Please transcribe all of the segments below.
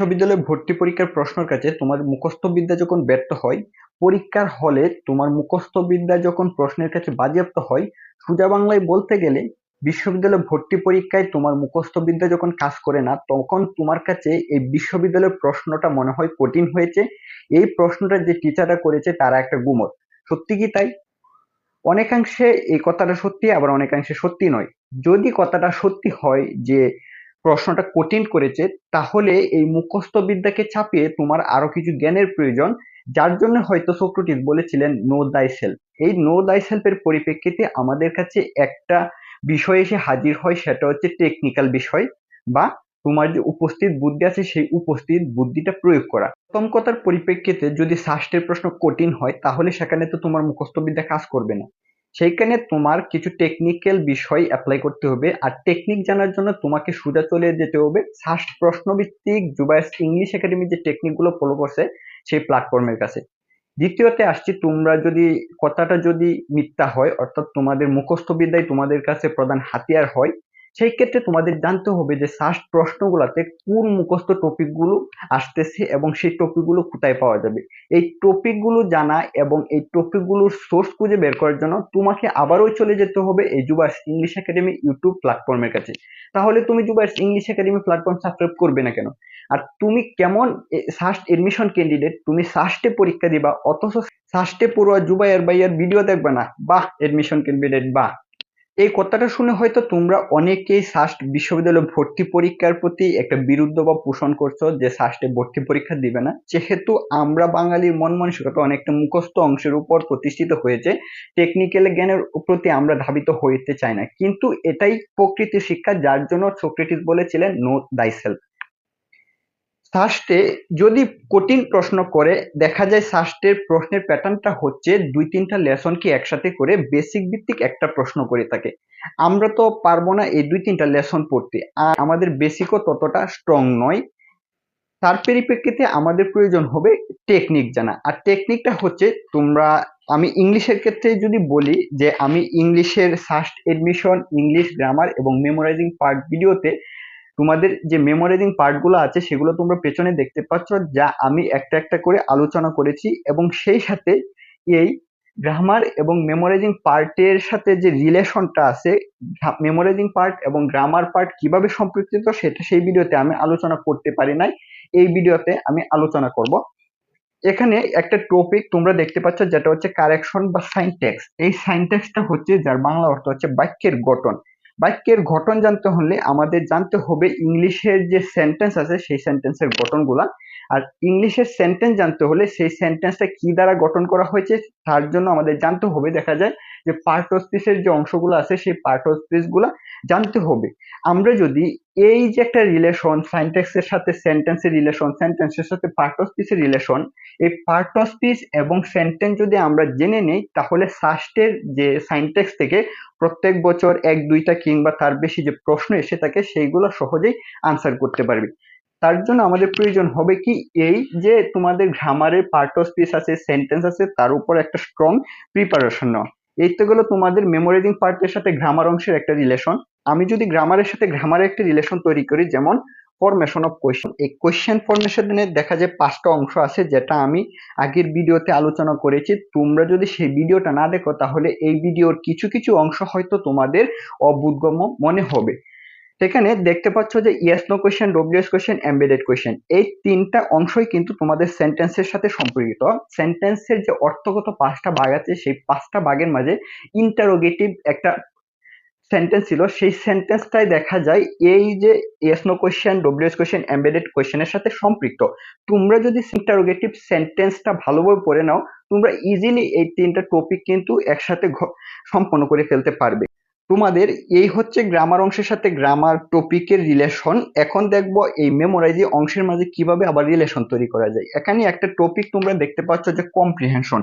বিশ্ববিদ্যালয়ে ভর্তি পরীক্ষার প্রশ্নের কাছে তোমার মুখস্থ বিদ্যা যখন ব্যর্থ হয়, পরীক্ষার হলে তোমার মুখস্থ বিদ্যা যখন প্রশ্নের কাছে বাজেয়াপ্ত হয়, সোজা বাংলায় বলতে গেলে বিশ্ববিদ্যালয় ভর্তি পরীক্ষায় তোমার মুখস্থ বিদ্যা যখন কাজ করে না, তখন তোমার কাছে এই বিশ্ববিদ্যালয়ের প্রশ্নটা মনে হয় কঠিন হয়েছে। এই প্রশ্নটা যে টিচাররা করেছে তারা একটা গুমত সত্যি কি তাই? অনেকাংশে এই কথাটা সত্যি, আবার অনেকাংশে সত্যি নয়। যদি কথাটা সত্যি হয় যে প্রশ্নটা কঠিন করেছে, তাহলে এই মুখস্থ বিদ্যাকে চাপিয়ে তোমার আরও কিছু জ্ঞানের প্রয়োজন, যার জন্য হয়তো সক্রেটিস বলেছিলেন নো দাই সেলফ এই নো দাই সেলফের পরিপ্রেক্ষিতে আমাদের কাছে একটা বিষয় এসে হাজির হয়, সেটা হচ্ছে টেকনিক্যাল বিষয় বা তোমার যে উপস্থিত বুদ্ধি আছে, সেই উপস্থিত বুদ্ধিটা প্রয়োগ করা। প্রথম কথার পরিপ্রেক্ষিতে যদি শাস্ত্রের প্রশ্ন কঠিন হয়, তাহলে সেখানে তো তোমার মুখস্থ বিদ্যা কাজ করবে না। সেইখানে তোমার কিছু টেকনিক্যাল বিষয় অ্যাপ্লাই করতে হবে। আর টেকনিক জানার জন্য তোমাকে সোজা চলে যেতে হবে। ফার্স্ট প্রশ্নভিত্তিক জুবাইস ইংলিশ একাডেমি যে টেকনিকগুলো ফলো করছে, সেই প্ল্যাটফর্মের কাছে। দ্বিতীয়তে আসছি, তোমরা যদি, কথাটা যদি মিথ্যা হয়, অর্থাৎ তোমাদের মুখস্থ বিদ্যায় তোমাদের কাছে প্রধান হাতিয়ার হয় সেই ক্ষেত্রে তোমাদের জানতে হবে যে ফার্স্ট প্রশ্নগুলোতে কোন মুখস্থ টপিকগুলো আসতেছে এবং সেই টপিকগুলো কোথায় পাওয়া যাবে। এই টপিকগুলো জানা এবং এই টপিকগুলোর সোর্স খুঁজে বের করার জন্য তোমাকে আবারও চলে যেতে হবে এই জুবাস ইংলিশ একাডেমি ইউটিউব প্ল্যাটফর্মের কাছে। তাহলে তুমি জুবাস ইংলিশ একাডেমি প্ল্যাটফর্ম সাবস্ক্রাইব করবে না কেন? আর তুমি কেমন ফার্স্ট এডমিশন ক্যান্ডিডেট তুমি ফার্স্টে পরীক্ষা দিবা, অথচ ফার্স্টে পড়ুয়া জুবাইয়ার বাইয়ার ভিডিও দেখবে না? বাহ এডমিশন ক্যান্ডিডেট বাহ। এই কথাটা শুনে হয়তো তোমরা অনেকেই সাস্ট বিশ্ববিদ্যালয় ভর্তি পরীক্ষার প্রতি একটা বিরুদ্ধ বা পোষণ করছ যে সাস্টে ভর্তি পরীক্ষা দিবে না। যেহেতু আমরা বাঙালির মন মানসিকতা অনেকটা মুখস্থ অংশের উপর প্রতিষ্ঠিত হয়েছে টেকনিক্যাল জ্ঞানের প্রতি আমরা ধাবিত হইতে চাই না। কিন্তু এটাই প্রকৃতি শিক্ষা, যার জন্য সক্রেটিস বলেছিলেন নো দাইসেলফ সাস্টে যদি কঠিন প্রশ্ন করে, দেখা যায় সাস্টের প্রশ্নের প্যাটার্নটা হচ্ছে দুই তিনটা লেসনকে একসাথে করে বেসিক ভিত্তিক একটা প্রশ্ন করে থাকে। আমরা তো পারব না এই দুই তিনটা লেসন পড়তে। আর আমাদের বেসিকও ততটা স্ট্রং নয়। তার পরিপ্রেক্ষিতে আমাদের প্রয়োজন হবে টেকনিক জানা। আর টেকনিকটা হচ্ছে তোমরা, আমি ইংলিশের ক্ষেত্রে যদি বলি যে আমি ইংলিশের ফার্স্ট এডমিশন ইংলিশ গ্রামার এবং মেমোরাইজিং পার্ট ভিডিওতে তোমাদের যে মেমোরাইজিং পার্টগুলো আছে, সেগুলো তোমরা পেছনে দেখতে পাচ্ছ, যা আমি একটা একটা করে আলোচনা করেছি এবং সেই সাথে এই গ্রামার এবং মেমোরাইজিং পার্টের সাথে যে রিলেশনটা আছে মেমোরাইজিং পার্ট এবং গ্রামার পার্ট কীভাবে সম্পর্কিত সেটা সেই ভিডিওতে আমি আলোচনা করতে পারি নাই, এই ভিডিওতে আমি আলোচনা করব। এখানে একটা টপিক তোমরা দেখতে পাচ্ছ, যেটা হচ্ছে কারেকশন বা সাইনটেক্স এই সাইনটেক্সটা হচ্ছে, যার বাংলা অর্থ হচ্ছে বাক্যের গঠন। বাক্যের গঠন জানতে হলে আমাদের জানতে হবে ইংলিশের যে সেন্টেন্স আছে, সেই সেন্টেন্সের গঠনগুলা। আর ইংলিশের সেন্টেন্স জানতে হলে সেই সেন্টেন্সটা কি দ্বারা গঠন করা হয়েছে, তার জন্য আমাদের জানতে হবে, দেখা যায়। যে পার্ট অফ যে অংশগুলো আছে, সেই পার্ট অফ স্পিচগুলো জানতে হবে। আমরা যদি এই যে একটা রিলেশন সাইনটেক্সের সাথে সেন্টেন্সের রিলেশন সেন্টেন্সের সাথে পার্ট অফ স্পিচের রিলেশন এই পার্ট অফ এবং সেন্টেন্স যদি আমরা জেনে নেই, তাহলে সাস্টের যে সাইনটেক্স থেকে প্রত্যেক বছর এক, দুইটা কিংবা তার বেশি যে প্রশ্ন এসে থাকে, সেইগুলো সহজেই আনসার করতে পারবে। তার জন্য আমাদের প্রয়োজন হবে কি, এই যে তোমাদের গ্রামারের পার্ট অফ স্পিচ আছে সেন্টেন্স আছে, তার উপর একটা স্ট্রং প্রিপারেশন নেওয়া। এই তো গেলো তোমাদের মেমোরাইজিং পার্টের সাথে গ্রামার অংশের একটা রিলেশন আমি যদি গ্রামারের সাথে গ্রামারের একটা রিলেশন তৈরি করি, যেমন ফরমেশন অফ কোয়েশ্চেন এই কোয়েশ্চেন ফরমেশনে দেখা যায় পাঁচটা অংশ আছে যেটা আমি আগের ভিডিওতে আলোচনা করেছি। তোমরা যদি সেই ভিডিওটা না দেখো, তাহলে এই ভিডিওর কিছু কিছু অংশ হয়তো তোমাদের অবোধগম্য মনে হবে। সেখানে দেখতে পাচ্ছ যে yes no question W S question embedded question এই তিনটা অংশই কিন্তু তোমাদের সেন্টেন্সের সাথে সম্পর্কিত। সেন্টেন্সের যে অর্থগত পাঁচটা ভাগ আছে, সেই পাঁচটা ভাগের মাঝে ইন্টারোগেটিভ একটা সেন্টেন্স ছিল। সেই সেন্টেন্সটাই দেখা যায় এই যে yes no question W S question embedded কোয়েশ্চেনের সাথে সম্পৃক্ত। তোমরা যদি ইন্টারোগেটিভ সেন্টেন্সটা ভালোভাবে পড়ে নাও, তোমরা ইজিলি এই তিনটা টপিক কিন্তু একসাথে সম্পন্ন করে ফেলতে পারবে। তোমাদের এই হচ্ছে গ্রামার অংশের সাথে গ্রামার টপিকের রিলেশন এখন দেখব এই মেমোরাইজি অংশের মাঝে কীভাবে আবার রিলেশন তৈরি করা যায়। এখানে একটা টপিক তোমরা দেখতে পাচ্ছ যে কম্প্রিহেনশন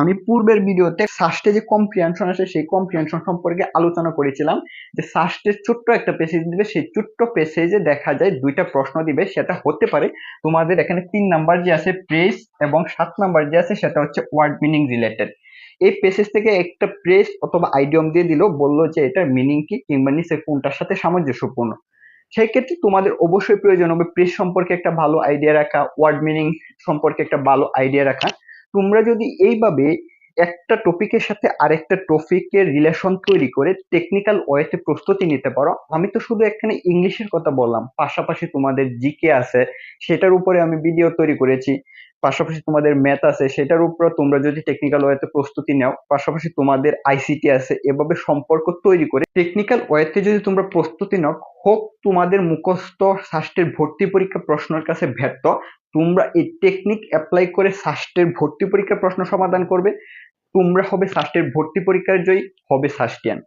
আমি পূর্বের ভিডিওতে সাস্টে যে কম্প্রিহেনশন আছে, সেই কম্প্রিহেনশন সম্পর্কে আলোচনা করেছিলাম যে সাস্টের ছোট্ট একটা পেসেজ দিবে, সেই ছোট্ট পেসেজে দেখা যায় দুইটা প্রশ্ন দিবে, সেটা হতে পারে তোমাদের এখানে তিন নাম্বার যে আছে প্রেস এবং সাত নাম্বার যে আছে, সেটা হচ্ছে ওয়ার্ড মিনিং রিলেটেড এই পেসেজ থেকে একটা প্রেস অথবা আইডিয়ম দিয়ে দিল, বলল যে এটার মিনিং কি কিংবা নিচে কোনটার সাথে সামঞ্জস্যপূর্ণ। সেক্ষেত্রে তোমাদের অবশ্যই প্রয়োজন হবে প্রেস সম্পর্কে একটা ভালো আইডিয়া রাখা ওয়ার্ড মিনিং সম্পর্কে একটা ভালো আইডিয়া রাখা। তোমরা যদি এইভাবে একটা টপিকের সাথে আরেকটা টপিকের রিলেশন তৈরি করে টেকনিক্যাল ওয়েতে প্রস্তুতি নিতে পারো। আমি তো শুধু এখানে ইংলিশের কথা বললাম, পাশাপাশি তোমাদের জিকে আছে, সেটার উপরে আমি ভিডিও তৈরি করেছি। পাশাপাশি তোমাদের ম্যাথ আছে, সেটার উপর তোমরা যদি টেকনিক্যাল ওয়েতে প্রস্তুতি নাও, পাশাপাশি তোমাদের আইসিটি আছে, এভাবে সম্পর্ক তৈরি করে টেকনিক্যাল ওয়েতে যদি তোমরা প্রস্তুতি নাও, হোক তোমাদের মুখস্থ ষষ্ঠের ভর্তি পরীক্ষা প্রশ্নের কাছে ব্যর্থ, তোমরা এই টেকনিক অ্যাপ্লাই করে ষষ্ঠের ভর্তি পরীক্ষার প্রশ্ন সমাধান করবে, তোমরা হবে ষষ্ঠের ভর্তি পরীক্ষার জয়ী, হবে ষষ্ঠিয়ান।